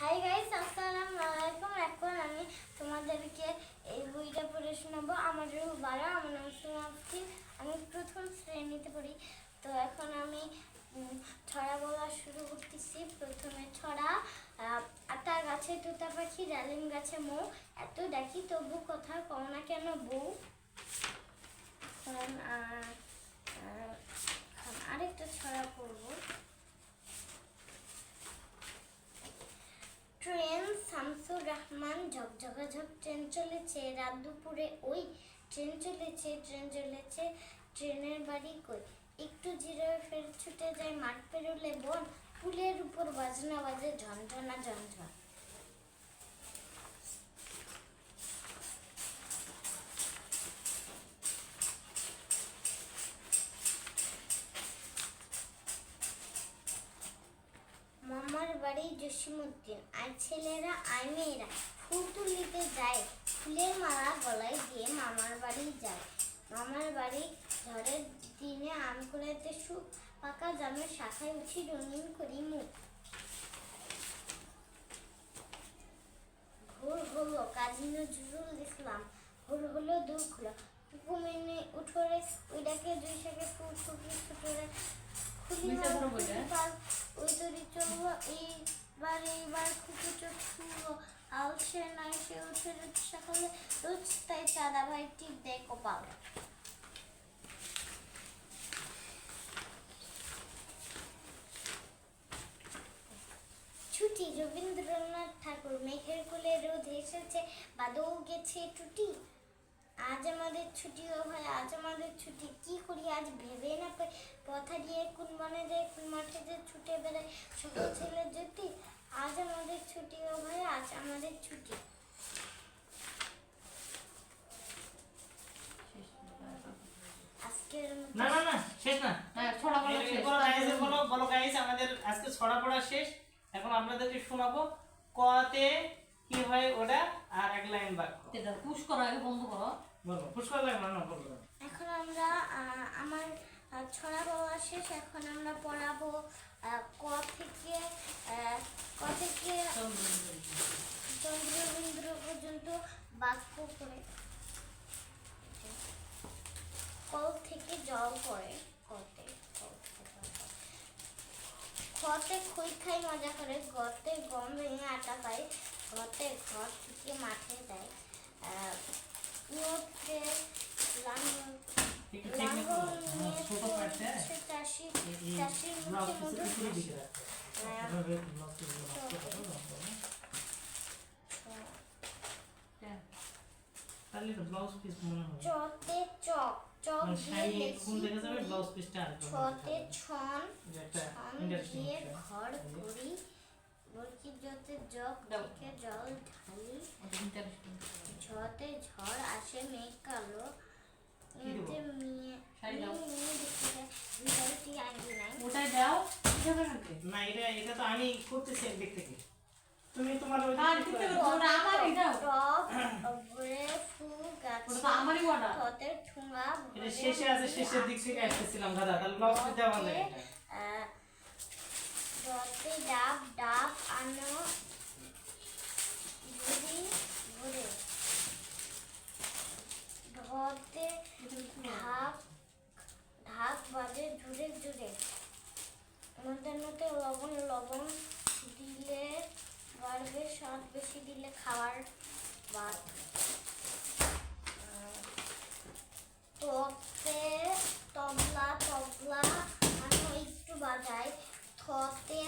Hi guys আসসালামু আলাইকুম এখন আমি তোমাদেরকে এই বইটা পড়ে শোনাবো। আমার বারা আমার নাম সুমাফতি আমি প্রথম শ্রেণীতে পড়ি। তো এখন আমি ছড়া বলা শুরু করতেছি। প্রথমে ছড়া আটা গাছে তোতা পাখি, ডালিম গাছে মৌ। এত ডাকি তবু কথা কও না কেন বউ? এখন আরেকটা ছড়া পড়ব। ঝকঝকাঝক ট্রেন চলেছে। রাত দুপুরে ওই ট্রেন চলেছে ট্রেন চলেছে। ট্রেনের বাড়ি কই? একটু জিরোয় ফের ছুটে যায় মাঠ পেরোলে বন। পুলের উপর বাজনা বাজে ঝনঝনা ঝনঝন। জসিমুদ্দিন আর ছেলেরা আর মেয়েরা ফুল তুলিতে যায়, ফুলের মালা গলায় দিয়ে মামার বাড়ি যায়। মামার বাড়ি ঝড়ের দিনে আম কুড়াইতে সুখ পাকা জামের শাখায় উঠি রঙিন করি মুখ। ভোর হলো, কাজী নজরুল ইসলাম। ভোর হলো দূর খুলো। কুকুমিনি উঠোরে ওইটাকে দুই শাকে ফুল ফুটোরে এইবার এইবার খুকি চোখ শুনব আল সে নাই সে উঠে সকালে রোজ তাই চাঁদা ভাই কপাল ছুটি, রবীন্দ্রনাথ ঠাকুর, মেঘের কোলে রোদ এসেছে, বাদল গেছে, টুটি। আজ আমাদের ছুটি ও ভাই আজ আমাদের ছুটি। কি করি আজ ভেবে না পাই। পথা দিয়ে কোন বনে যায় কোন মাঠে যে ছুটে বেড়ায়। সকল ছেলের জ্যোতি আজ আমাদের ছুটি ও ভাই আজ আমাদের ছুটি। না না না শেষ না। হ্যাঁ ছড়া এই- শেষ। বলো বলো guys, আমাদের আজকে ছড়া পড়া শেষ। এখন আপনাদেরকে শোনাবো কতে কি হয় ওটা? আর এক লাইন বাক্য এটা পুশ করো আগে বন্ধ করো। বলো পুষ্কর লাগবে না না বলো। এখন আমরা আমার ছড়া বলা শেষ। এখন আমরা পড়াবো ক থেকে ক থেকে চন্দ্রবিন্দু পর্যন্ত বাক্য করে। কল থেকে জল করে কতে। খতে খই খাই মজা করে গতে গম ভেঙে আটা পাই ঘতে ঘর থেকে মাঠে দেয় ইয়োতে লাঙ্গল লাঙ্গল নিয়ে হ্যাঁ, চাষি চাষির মুখে মধুর হাসি। হ্যাঁ। হ্যাঁ। তাহলে ব্লাউজ পিস মনে হবে চতে চক চক মানে দিয়ে কোন দেখা যাবে ব্লাউজ পিসটা আর একটু ছতে ছন ছন দিয়ে ঘর করি। বরকি যতে জগ দাও। থেকে জল ঢালি ওটা interesting। ঝতে ঝড় আসে মেঘ কালো কি দেবো? এতে মেয়ে শাড়ি দাও। মেয়ে দেখতে যায় ভিতরটি আঙ্গি নাই ওটাই দাও কি হবে নাকি না এটা এটা তো আমি করতেছি একদিক থেকে তুমি তোমার ওই আর। ওটা টপ ফুল গাছে ওটা আমারই এটা শেষে আছে শেষের দিক থেকে আসতেছিলাম দাদা। তাহলে পিস দেওয়া লাগে। এটা ডাব ডাব আনো। বেশি দিলে খাবার বাদ। তোতে তবলা তবলা, আনো একটু বাজাই থতে,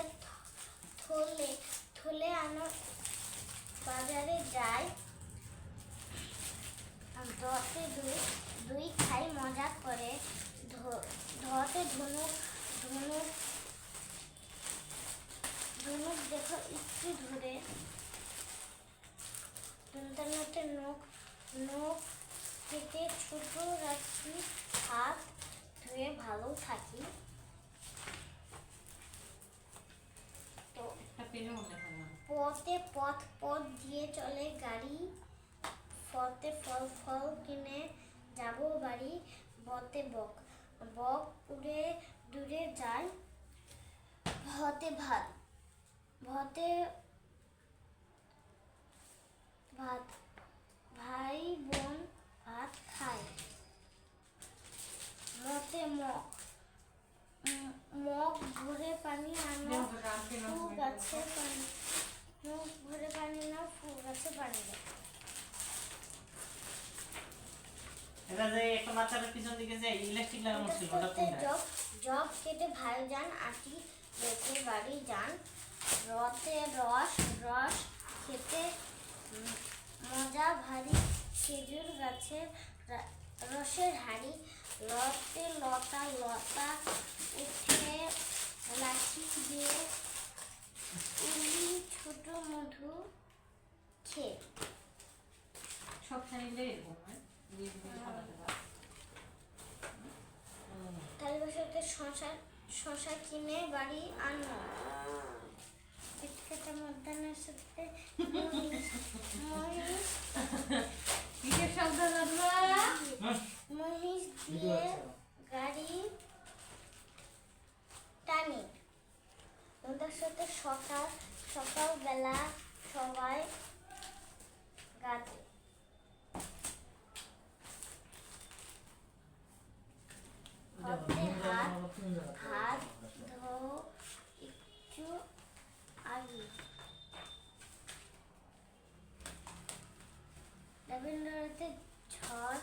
থলে থলে আনো, বাজারে যাই। দতে দুই দুই খাই মজা করে। ধতে ধনুক ধনুক ধনুক দেখো একটু ধরে দন্তানাতে নখ নখ কেটে ছোট রাখি হাত ধুয়ে ভালো থাকি। তো। পথে পথ পথ দিয়ে চলে গাড়ি। ফতে ফল ফল কিনে যাব বাড়ি। বতে বক বক উড়ে দূরে যায় ভতে ভাত ভতে ভাত ভাই বোন ভাত খায় মতে মগ মগ ভরে পানি আনো ফুল গাছে পানি মুখ ভরে পানি ফুল গাছে পানি দাও এটা যে একটা বাচ্চাটার পিছন দিকে যে ইলাস্টিক লাগানো ছিল ওটা কোনটা? জব জব কেটে ভাই যান আটি বাড়ি যান। রতে রস রস খেতে মজা ভারী খেজুর গাছের রসের হাড়ি লতে লতা লতা উঠে লাঠি দিয়ে উলি ছোট মধু খেয়ে। সব চ্যানেলে এরকম হয়? সাজাতে পারে। তাহলে বসাতে শশা শশা কিনে বাড়ি আনো। পেটকাটা মধ্যাহ্নের সাথে মহিষ মহিষ কিসের শব্দ দাদা মহিষ দিয়ে গাড়ি টানি ওদের সাথে সকাল সকালবেলা সবাই গাতে হাতে ধো একটু আগে। রবীন্দ্রনাথের ঝড়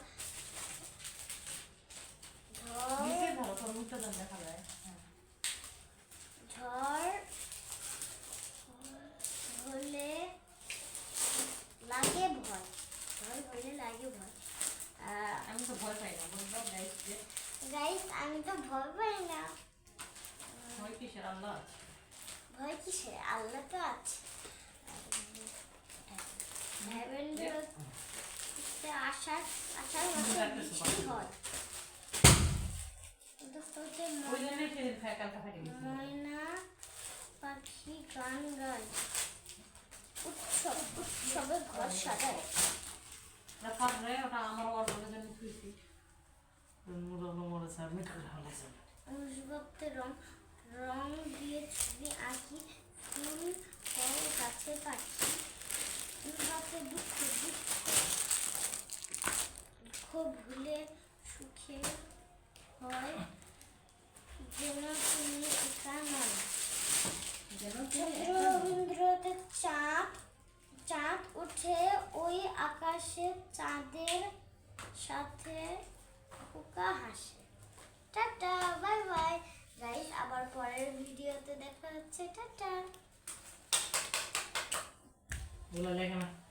দেখা যায় হ্যাঁ। ঝড় হলে লাগে ভয় ঝড় লাগে ভয়। আমি তো ভয় পাই না বলব গাইস গাইস আমি তো ভয় পাই না। ভয় কিসের? আল্লাহ আছে। ভয় কিসে আল্লাহ তো আছে। রবীন্দ্রনাথে আষাঢ় আষাঢ় মাসে বৃষ্টি হয় ময়না পাখি গান গায়। উৎসব উৎসবে ঘর সাজায়। অনুষভক্তের রং রং দিয়ে ছবি আঁকি ফুল ফল গাছে পাখি। দুঃখ দুঃখ আকাশে চাঁদের সাথে খোকা হাসে। Tata, bye bye. গাইস আবার পরের ভিডিওতে দেখা হচ্ছে। টাটা। বলা লেখা। না